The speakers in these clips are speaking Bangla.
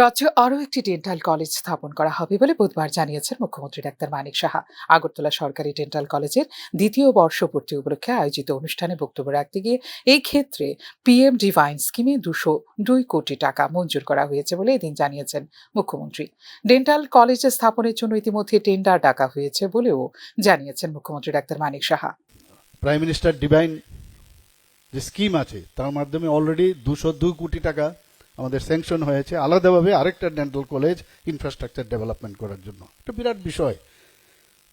রাজ্যে আরও একটি ডেন্টাল কলেজ স্থাপন করা হবে বলে বুধবার জানিয়েছেন মুখ্যমন্ত্রী ডাক্তার মানিক সাহা। আগরতলা সরকারি ডেন্টাল কলেজের দ্বিতীয় বর্ষপূর্তি উপলক্ষে আয়োজিত অনুষ্ঠানে বক্তব্য রাখতে গিয়ে এই ক্ষেত্রে পিএম ডিভাইন স্কিমে দুশো দুই কোটি টাকা মঞ্জুর করা হয়েছে বলে এদিন জানিয়েছেন মুখ্যমন্ত্রী। ডেন্টাল কলেজ স্থাপনের জন্য ইতিমধ্যে টেন্ডার ডাকা হয়েছে বলেও জানিয়েছেন মুখ্যমন্ত্রী doctor Manik Saha. Prime minister divine যে স্কিম আছে, তার মাধ্যমে অলরেডি দুশো দুই কোটি টাকা আমাদের স্যাংশন হয়েছে আলাদাভাবে আরেকটা ডেন্টাল কলেজ ইনফ্রাস্ট্রাকচার ডেভেলপমেন্ট করার জন্য। এটা বিরাট বিষয়।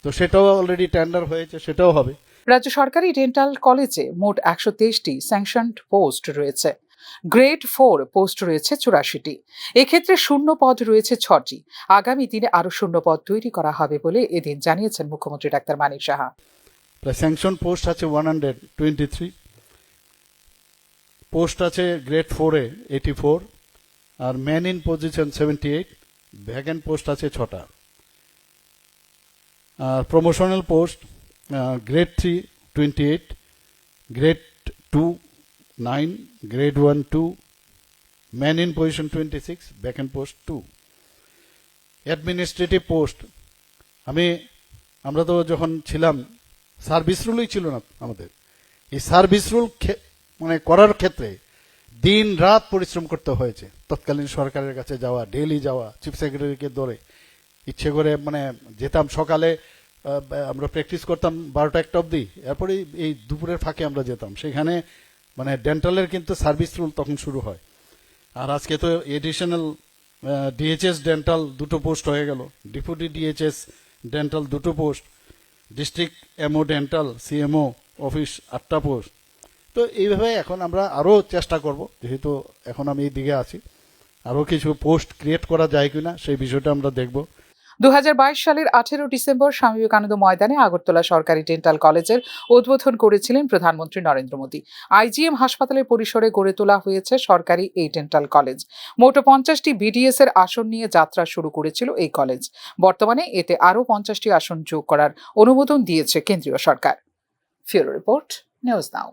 তো সেটাও অলরেডি টেন্ডার হয়েছে সেটাও হবে। রাজ্য সরকারি ডেন্টাল কলেজে মোট একশো তেইশটি স্যাংশনড পোস্ট রয়েছে। গ্রেড ফোর পোস্ট রয়েছে চুরাশিটি। এক্ষেত্রে শূন্য পদ রয়েছে ছটি। আগামী দিনে আরও শূন্য পদ তৈরি করা হবে বলে এদিন জানিয়েছেন মুখ্যমন্ত্রী doctor Manik Saha. Sanction post আছে one hundred twenty three post আছে গ্রেড ফোরে eighty four R man in position seventy eight vacant post আছে ছটা। আর promotional post grade three twenty eight grade two nine grade one two man in position twenty six vacant post two. Administrative post, আমি, আমরা তো যখন ছিলাম, সার্ভিস রুলই ছিল না আমাদের। এই সার্ভিস রুল মানে করার ক্ষেত্রে দিন রাত পরিশ্রম করতে হয়েছে। তৎকালীন সরকারের কাছে যাওয়া, ডেইলি যাওয়া, চিফ সেক্রেটারিকে ধরে ইচ্ছে করে মানে যেতাম সকালে আমরা প্র্যাকটিস করতাম বারোটা একটা অবধি। এরপরে এই দুপুরের ফাঁকে আমরা যেতাম। সেখানে মানে ডেন্টালের কিন্তু সার্ভিস রুল তখন শুরু হয়। আর আজকে তো এডিশনাল ডিএইচএস ডেন্টাল দুটো পোস্ট হয়ে গেল। ডিপুটি ডিএইচএস ডেন্টাল দুটো post. District MO dental, CMO office আটটা পোস্ট। তো এইভাবে এখন আমরা আরও চেষ্টা করব, যেহেতু এখন আমি এই দিকে আছি। আরও কিছু পোস্ট ক্রিয়েট করা যায় কিনা সেই বিষয়টা আমরা দেখব। দু হাজার বাইশ সালের আঠেরো ডিসেম্বর স্বামী বিবেকানন্দ ময়দানে আগরতলা সরকারি ডেন্টাল কলেজের উদ্বোধন করেছিলেন প্রধানমন্ত্রী নরেন্দ্র মোদী। আইজিএম হাসপাতালের পরিসরে গড়ে তোলা হয়েছে সরকারি এই ডেন্টাল কলেজ। মোট পঞ্চাশটি বিডিএস এর আসন নিয়ে যাত্রা শুরু করেছিল এই কলেজ। বর্তমানে এতে আরও পঞ্চাশটি আসন যোগ করার অনুমোদন দিয়েছে কেন্দ্রীয় সরকার। Report, news now.